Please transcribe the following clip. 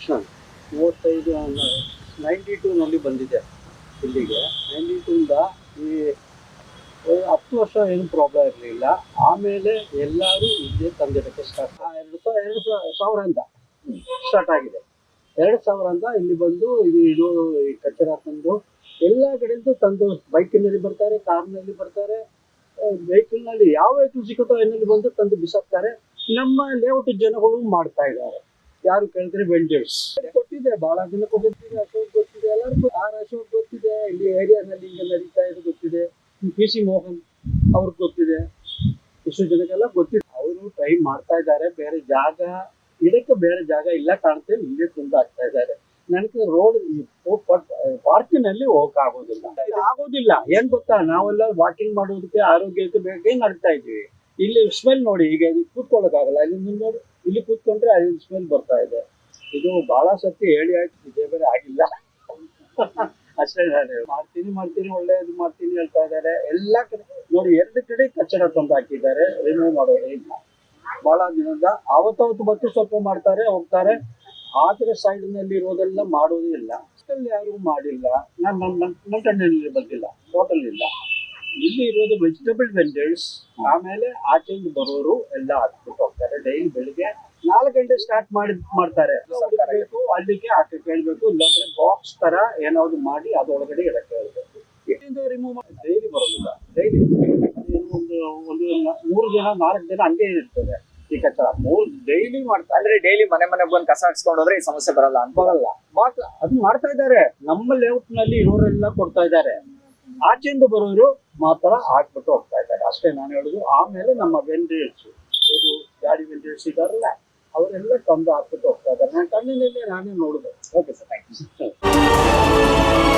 ವರ್ಷ ಮೂವತ್ತೈದು ನೈಂಟಿ ಟೂನಲ್ಲಿ ಬಂದಿದೆ ಇಲ್ಲಿಗೆ. ನೈಂಟಿ ಟೂಯಿಂದ ಈ ಹತ್ತು ವರ್ಷ ಏನು ಪ್ರಾಬ್ಲಮ್ ಇರಲಿಲ್ಲ. ಆಮೇಲೆ ಎಲ್ಲರೂ ಇಲ್ಲೇ ತಂದಿಡಕ್ಕೆ ಸ್ಟಾರ್ಟ್ ಎರಡು ಸಾವಿರ ಎರಡು ಸಾವಿರ ಸಾವಿರದಿಂದ ಸ್ಟಾರ್ಟ್ ಆಗಿದೆ. ಎರಡು ಸಾವಿರದಿಂದ ಇಲ್ಲಿ ಬಂದು ಇದು ಇದು, ಈ ಕಚರ ತಂದು ಎಲ್ಲ ಕಡೆಯಿಂದ ತಂದು ಬೈಕಿನಲ್ಲಿ ಬರ್ತಾರೆ, ಕಾರ್ನಲ್ಲಿ ಬರ್ತಾರೆ. ವೆಹಿಕಲ್ನಲ್ಲಿ ಯಾವ ವೆಹಿಕಲ್ ಸಿಗುತ್ತೋ ಅದರಲ್ಲಿ ಬಂದು ತಂದು ಬಿಸಾಕ್ತಾರೆ. ನಮ್ಮ ಲೇಔಟ್ ಜನಗಳು ಮಾಡ್ತಾ ಇದ್ದಾರೆ. ಯಾರು ಕೇಳಿದ್ರೆ ವೆಂಡರ್ಸ್. ಕೊಟ್ಟಿದೆ ಬಹಳ ದಿನಕ್ಕೆ ಗೊತ್ತಿದೆ ಅಶೋಕ್ ಗೊತ್ತಿದೆ, ಎಲ್ಲರಿಗೂ ಆರ್ ಅಶೋಕ್ ಗೊತ್ತಿದೆ, ಇಲ್ಲಿ ಏರಿಯಾದಲ್ಲಿ ಹಿಂಗೆ ನಡೀತಾ ಗೊತ್ತಿದೆ. ಪಿ ಸಿ ಮೋಹನ್ ಅವ್ರಿಗೆ ಗೊತ್ತಿದೆ. ಎಷ್ಟು ಜನಕ್ಕೆಲ್ಲ ಗೊತ್ತಿದೆ. ಅವರು ಟ್ರೈ ಮಾಡ್ತಾ ಇದ್ದಾರೆ, ಬೇರೆ ಜಾಗ ಇದಕ್ಕೆ ಬೇರೆ ಜಾಗ ಇಲ್ಲ ಕಾಣುತ್ತೆ ಇಲ್ಲೇ ತುಂಬ ಆಗ್ತಾ ಇದ್ದಾರೆ. ನನಗೆ ರೋಡ್ ಪಾರ್ಕಿನಲ್ಲಿ ಹೋಗಕ್ ಆಗೋದಿಲ್ಲ ಆಗೋದಿಲ್ಲ ಏನ್ ಗೊತ್ತಾ? ನಾವೆಲ್ಲ ವಾಕಿಂಗ್ ಮಾಡೋದಕ್ಕೆ ಆರೋಗ್ಯಕ್ಕೆ ಬೇಕೇ ನಡ್ತಾ ಇದ್ದೀವಿ. ಇಲ್ಲಿ ಸ್ಮೆಲ್ ನೋಡಿ, ಈಗ ಕೂತ್ಕೊಳ್ಳೋಕ್ಕಾಗಲ್ಲ. ಇಲ್ಲಿ ನೋಡಿ ಇಲ್ಲಿ ಕೂತ್ಕೊಂಡ್ರೆ ಅಲ್ಲಿ ಸ್ಮೆಲ್ ಬರ್ತಾ ಇದೆ. ಇದು ಬಹಳ ಸತಿ ಹೇಳಿ ಆಯ್ತು, ಇದೇ ಬೇರೆ ಆಗಿಲ್ಲ. ಅಷ್ಟೇ ಮಾಡ್ತೀನಿ ಮಾಡ್ತೀನಿ ಒಳ್ಳೆಯದು ಮಾಡ್ತೀನಿ ಹೇಳ್ತಾ ಇದ್ದಾರೆ. ಎಲ್ಲ ಕಡೆ ನೋಡಿ, ಎರಡು ಕಡೆ ಕಚ್ಚಡ ತಂದು ಹಾಕಿದ್ದಾರೆ. ರಿಮೂವ್ ಮಾಡೋದೇ ಇಲ್ಲ. ಬಹಳ ದಿನದ ಅವತ್ತವತ್ತು ಬತ್ತು ಸ್ವಲ್ಪ ಮಾಡ್ತಾರೆ, ಹೋಗ್ತಾರೆ. ಆದ್ರೆ ಸೈಡ್ನಲ್ಲಿ ಇರೋದೆಲ್ಲ ಮಾಡೋದೇ ಇಲ್ಲ. ಅಷ್ಟಲ್ಲಿ ಯಾರು ಮಾಡಿಲ್ಲ. ನಾನು ನನ್ನ ಬಂದಿಲ್ಲ. ಟೋಟಲ್ ಇಲ್ಲ. ಇಲ್ಲಿ ಇರೋದು ವೆಜಿಟೇಬಲ್ ವೆಂಡರ್ಸ್ ಆಮೇಲೆ ಆಚೆಯಿಂದ ಬರೋರು ಎಲ್ಲ ಹಾಕ್ಬಿಟ್ಟು ಹೋಗ್ತಾರೆ. ಡೈಲಿ ಬೆಳಿಗ್ಗೆ ನಾಲ್ಕು ಗಂಟೆ ಸ್ಟಾರ್ಟ್ ಮಾಡಿ ಮಾಡ್ತಾರೆ. ಬೇಕು ಅಲ್ಲಿಗೆ ಹಾಕಿ ಕೇಳಬೇಕು ಇಲ್ಲಾಂದ್ರೆ ಬಾಕ್ಸ್ ತರ ಏನಾದ್ರು ಮಾಡಿ ಅದೊಳಗಡೆ ಇಡಕ್ಕೆ ಹೇಳ್ಬೇಕು. ರಿಮೂವ್ ಮಾಡಿ ಡೈಲಿ ಬರೋದಿಲ್ಲ. ಡೈಲಿ ಒಂದು ಒಂದು ಮೂರು ಜನ ನಾಲ್ಕು ಜನ ಹಂಗೆ ಇರ್ತದೆ. ಈ ಕಚ್ಚ. ಮೂರು ಡೈಲಿ ಮಾಡ್ತಾರೆ. ಅಂದ್ರೆ ಡೈಲಿ ಮನೆ ಮನೆ ಬಂದು ಕಸ ಹಾಕ್ಸ್ಕೊಂಡು ಹೋದ್ರೆ ಈ ಸಮಸ್ಯೆ ಬರಲ್ಲ ಅಂತ. ಬರಲ್ಲ. ಮಾತ್ರ ಅದು ಮಾಡ್ತಾ ಇದ್ದಾರೆ. ನಮ್ಮ ಲೇಔಟ್ನಲ್ಲಿ ಇರೋರೆಲ್ಲ ಕೊಡ್ತಾ ಇದ್ದಾರೆ. ಆಚೆಯಿಂದ ಬರೋರು ಮಾತ್ರ ಹಾಕ್ಬಿಟ್ಟು ಹೋಗ್ತಾ ಇದ್ದಾರೆ. ಅಷ್ಟೇ ನಾನು ಹೇಳುದು, ಆಮೇಲೆ ನಮ್ಮ ವೆಂಡೇಜ್ ಇದು ಗಾಡಿ ವೆಂಡೇಜ್ ಇದಾರಲ್ಲ, ಅವರೆಲ್ಲ ತಂದು ಹಾಕ್ಬಿಟ್ಟು ಹೋಗ್ತಾ ಇದ್ದಾರೆ. ನಾನು ಕಣ್ಣಿನಲ್ಲೇ ನಾನೇ ನೋಡಿದೆ. Okay sir thank you